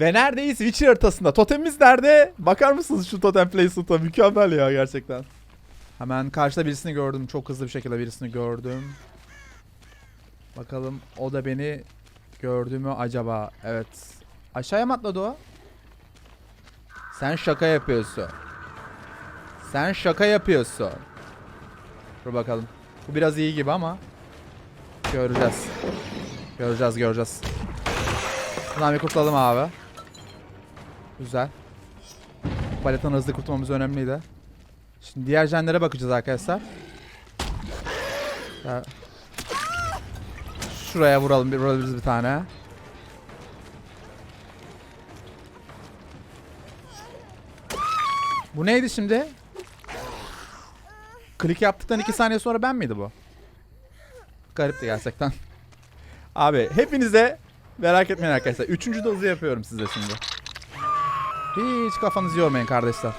Ve neredeyiz? Witcher haritasında. Totemimiz nerede? Bakar mısınız şu totem placement'a? Mükemmel ya gerçekten. Hemen karşıda birisini gördüm. Çok hızlı bir şekilde birisini gördüm. Bakalım o da beni gördü mü acaba? Evet. Aşağıya mı atladı o? Sen şaka yapıyorsun. Sen şaka yapıyorsun. Dur bakalım. Bu biraz iyi gibi ama. Göreceğiz. Göreceğiz göreceğiz. Bir kurtulalım abi. Güzel. Paletten hızlı kurtulmamız önemliydi. Şimdi diğer jenlere bakacağız arkadaşlar. Ya. Şuraya vuralım bir vurabiliriz bir tane. Bu neydi şimdi? Klik yaptıktan 2 saniye sonra ben miydi bu? Garipti gerçekten. Abi hepinize merak etmeyin arkadaşlar. Üçüncü dozu yapıyorum size şimdi. Hiç kafanızı yormayın kardeşler.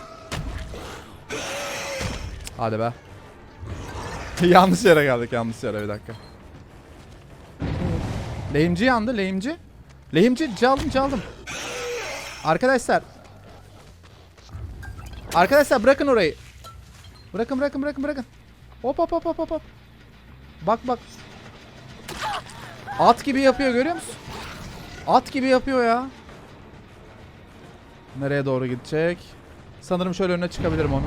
Hadi be. yanlış yere geldik yanlış yere bir dakika. Lehimci yandı lehimci. Lehimci çaldım çaldım. Arkadaşlar. Arkadaşlar bırakın orayı. Bırakın bırakın bırakın bırakın. Hop hop hop hop hop. Bak bak. At gibi yapıyor görüyor musun? At gibi yapıyor ya. Nereye doğru gidecek? Sanırım şöyle önüne çıkabilirim onu.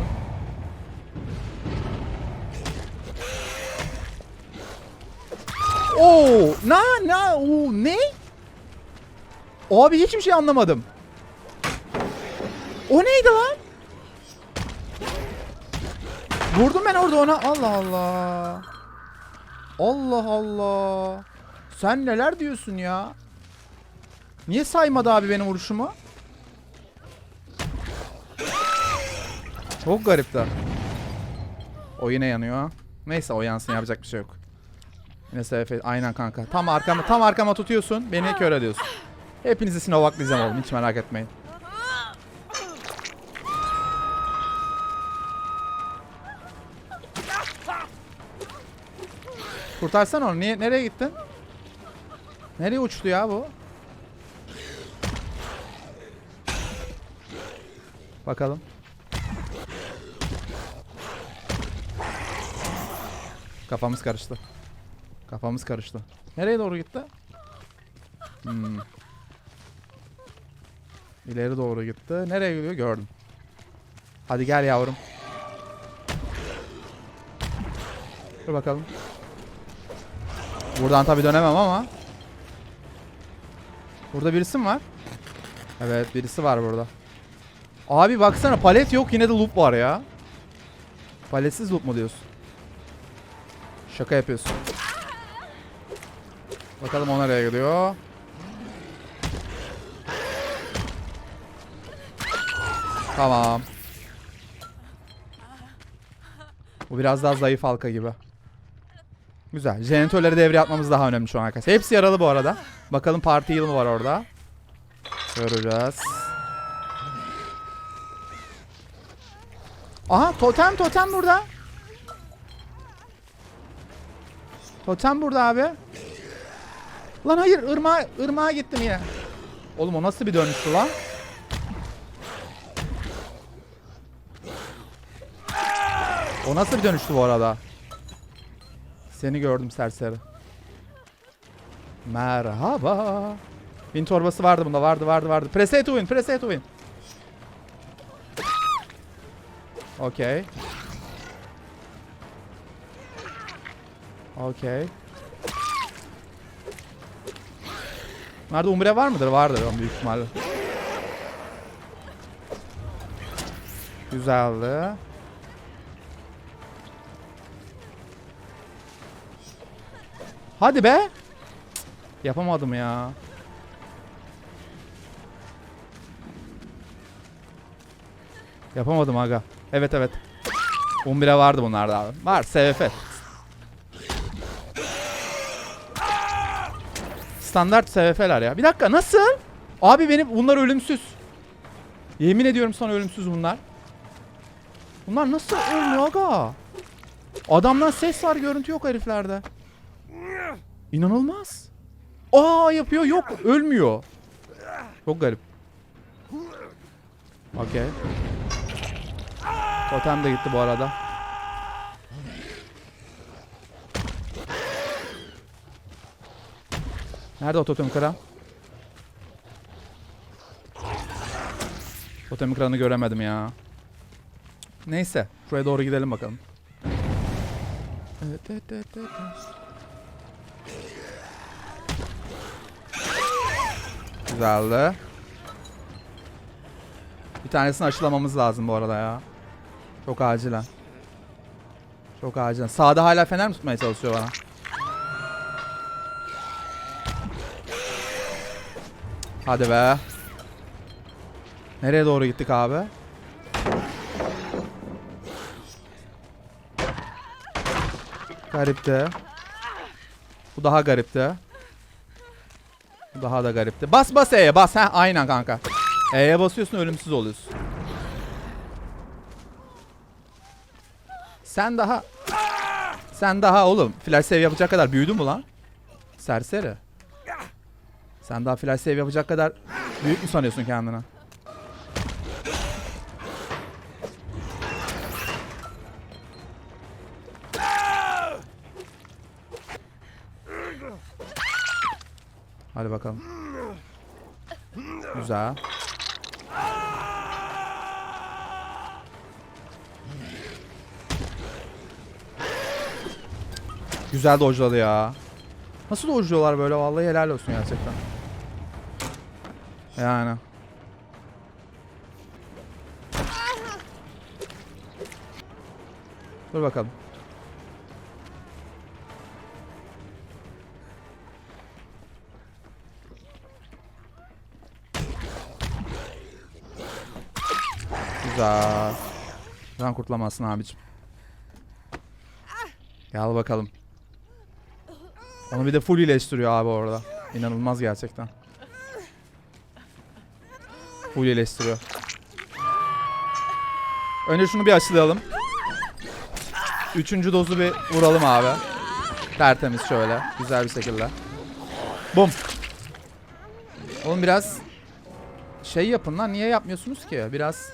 Oo, na na o ne? Abi hiçbir şey anlamadım. O neydi lan? Vurdum ben orada ona. Allah Allah. Allah Allah. Sen neler diyorsun ya? Niye saymadı abi benim vuruşumu? Çok garip de. O yine yanıyor. Neyse o yansın yapacak bir şey yok. Yine SF aynen kanka. Tam arkama tam arkama tutuyorsun. Beni kör ediyorsun. Hepinizi Sinovaklayacağım oğlum hiç merak etmeyin. Kurtarsan onu. Niye, nereye gittin? Nereye uçtu ya bu? Bakalım. Kafamız karıştı. Kafamız karıştı. Nereye doğru gitti? Hmm. İleri doğru gitti. Nereye gidiyor? Gördüm. Hadi gel yavrum. Dur bakalım. Buradan tabii dönemem ama. Burada birisi mi var? Evet birisi var burada. Abi baksana palet yok yine de loop var ya. Paletsiz loop mu diyorsun? Şaka yapıyorsun. Bakalım o nereye gidiyor. Tamam. Bu biraz daha zayıf halka gibi. Güzel. Jeneratörleri devreye atmamız daha önemli şu an arkadaşlar. Hepsi yaralı bu arada. Bakalım parti yıl mı var orada. Göreceğiz. Aha totem totem burada. Totem burada abi. Lan hayır ırmağa, ırmağa gittim yine. Oğlum o nasıl bir dönüştü lan? O nasıl bir dönüştü bu arada? Seni gördüm serseri. Merhaba. Win torbası vardı bunda vardı vardı vardı. Press to win press to win. Okey. Okey. Nerede umre var mıdır? Vardır ama büyük ihtimalle. Güzeldi. Hadi be. Cık, Yapamadım ya. Yapamadım aga. Evet evet. 11'e vardı bunlarda abi. Var SVF. Standart SVF'ler ya. Bir dakika nasıl? Abi benim bunlar ölümsüz. Yemin ediyorum sana ölümsüz bunlar. Bunlar nasıl ölmüyor aga? Adamdan ses var görüntü yok heriflerde. İnanılmaz. Aa yapıyor yok ölmüyor. Çok garip. Okey. Totem de gitti bu arada. Nerede o totem kıran? Totem kıranı göremedim ya. Neyse. Şuraya doğru gidelim bakalım. Güzeldi. Bir tanesini aşılamamız lazım bu arada ya. Çok acilen. Çok acilen. Sağda hala fener mi tutmaya çalışıyor bana? Hadi be. Nereye doğru gittik abi? Garipti. Bu daha garipti. Bu daha da garipti. Bas bas E'ye bas. Heh, aynen kanka. E'ye basıyorsun ölümsüz oluyorsun. Sen daha... Sen daha oğlum flash save yapacak kadar büyüdün mü lan? Serseri. Sen daha flash save yapacak kadar büyük mü sanıyorsun kendini? Hadi bakalım. Güzel. Güzel dojladı ya. Nasıl dojluyorlar böyle vallahi helal olsun gerçekten. Yani. Dur bakalım. Güzel. Can kurtulamazsın abicim. Gel bakalım. Onu bir de full iyileştiriyor abi orada. İnanılmaz gerçekten. Full iyileştiriyor. Önce şunu bir aşılayalım. Üçüncü dozu bir vuralım abi. Tertemiz şöyle. Güzel bir şekilde. Bum. Oğlum biraz şey yapın lan. Niye yapmıyorsunuz ki? Biraz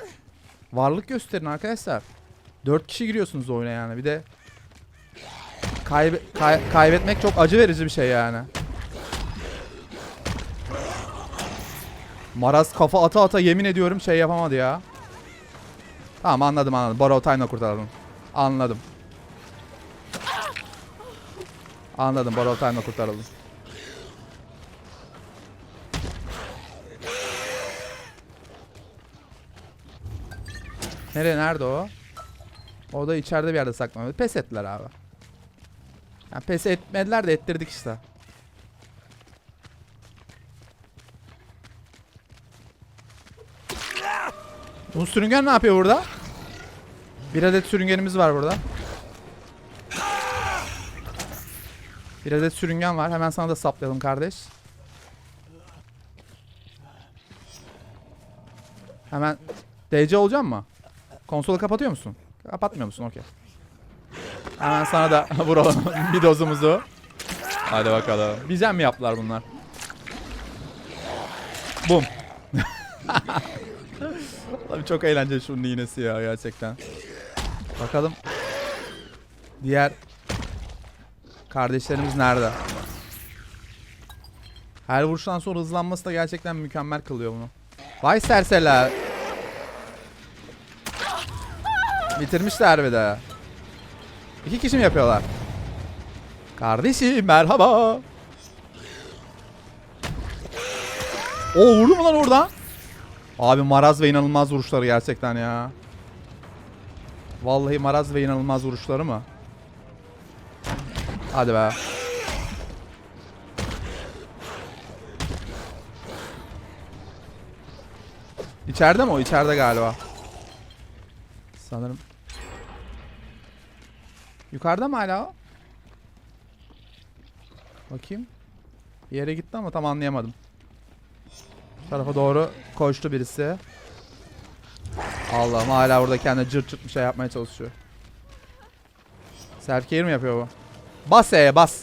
varlık gösterin arkadaşlar. Dört kişi giriyorsunuz oyuna yani. Bir de Kaybe- kay- kaybetmek çok acı verici bir şey yani. Maraz kafa ata ata yemin ediyorum şey yapamadı ya. Tamam anladım anladım. Borrow time'la kurtaralım. Anladım. Anladım. Borrow time'la kurtaralım. Nereye nerede o? O da içeride bir yerde saklanıyor. Pes ettiler abi. Yani pes etmediler de ettirdik işte. Bu sürüngen ne yapıyor burada? Bir adet sürüngenimiz var burada. Bir adet sürüngen var. Hemen sana da saplayalım kardeş. Hemen DC olacak mı? Konsolu kapatıyor musun? Kapatmıyor musun? Okey. Hemen sana da vuralım bir dozumuzu. Hadi bakalım. Bize mi yaptılar bunlar? Bum. Abi çok eğlenceli şunun iğnesi ya gerçekten. Bakalım. Diğer kardeşlerimiz nerede? Her vuruştan sonra hızlanması da gerçekten mükemmel kılıyor bunu. Vay serseriler. Bitirmişler bir de. İki kişi mi yapıyorlar? Kardeşim merhaba. O vurdu mu lan oradan? Abi maraz ve inanılmaz vuruşları gerçekten ya. Vallahi maraz ve inanılmaz vuruşları mı? Hadi be. İçeride mi o? İçeride galiba. Sanırım. Yukarıda mı hala? Bakayım. Yere gitti ama tam anlayamadım tarafa doğru koştu birisi. Allah'ım hala burada kendi cırt cırt bir şey yapmaya çalışıyor. Serkeğir mi yapıyor bu? Bas E'ye bas.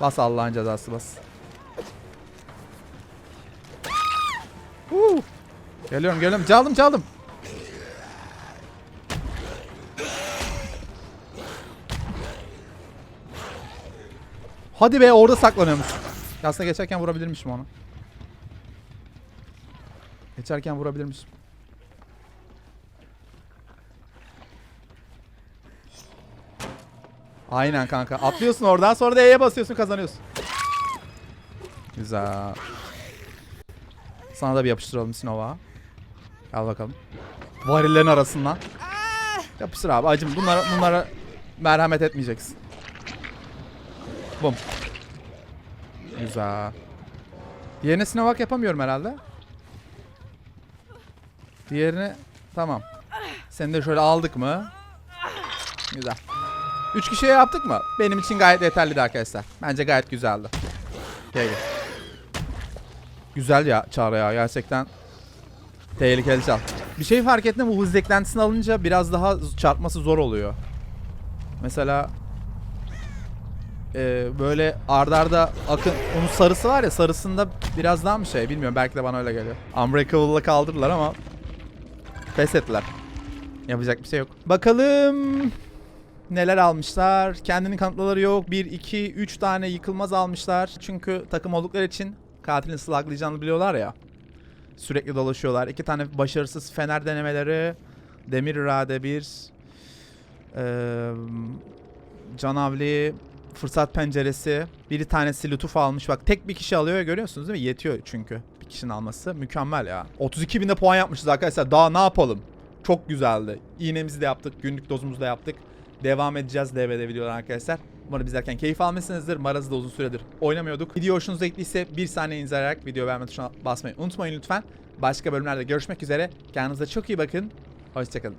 Bas Allah'ın cezası bas. Woo. Geliyorum geliyorum. Çaldım çaldım. Hadi be orada saklanıyormuş. Aslında geçerken vurabilirmişim onu. Geçerken vurabilirmişim. Aynen kanka. Atlıyorsun oradan sonra da E'ye basıyorsun kazanıyorsun. Güzel. Sana da bir yapıştıralım Sinova. Al bakalım. Varillerin arasından. Yapıştır abi acım. Bunlara, bunlara merhamet etmeyeceksin. Bum. Güzel. Diğerine Sinovak yapamıyorum herhalde. Diğerini tamam. Seni de şöyle aldık mı? Güzel. Üç kişiye yaptık mı? Benim için gayet yeterliydi arkadaşlar. Bence gayet güzeldi. Gel. Güzel ya Çağrı ya gerçekten. Tehlikeli çal. Bir şey fark ettim bu hız eklentisini alınca biraz daha çarpması zor oluyor. Mesela e, böyle ardarda akın onun sarısı var ya sarısında biraz daha mı şey bilmiyorum belki de bana öyle geliyor. Unbreakable'la kaldırdılar ama pes ettiler. Yapacak bir şey yok. Bakalım neler almışlar. Kendini kanıtlaları yok. 1, 2, 3 tane yıkılmaz almışlar. Çünkü takım oldukları için katilin slaglayacağını biliyorlar ya. Sürekli dolaşıyorlar. İki tane başarısız fener denemeleri. Demir irade bir. Eee canavli fırsat penceresi. Bir tanesi lütuf almış. Bak tek bir kişi alıyor görüyorsunuz değil mi? Yetiyor çünkü bir kişinin alması. Mükemmel ya. 32 binde puan yapmışız arkadaşlar. Daha ne yapalım? Çok güzeldi. İğnemizi de yaptık. Günlük dozumuzu da yaptık. Devam edeceğiz DVD videolar arkadaşlar. Umarım izlerken keyif almışsınızdır. Maraz'ı da uzun süredir oynamıyorduk. Video hoşunuza gittiyse bir saniye izleyerek video beğenme tuşuna basmayı unutmayın lütfen. Başka bölümlerde görüşmek üzere. Kendinize çok iyi bakın. Hoşçakalın.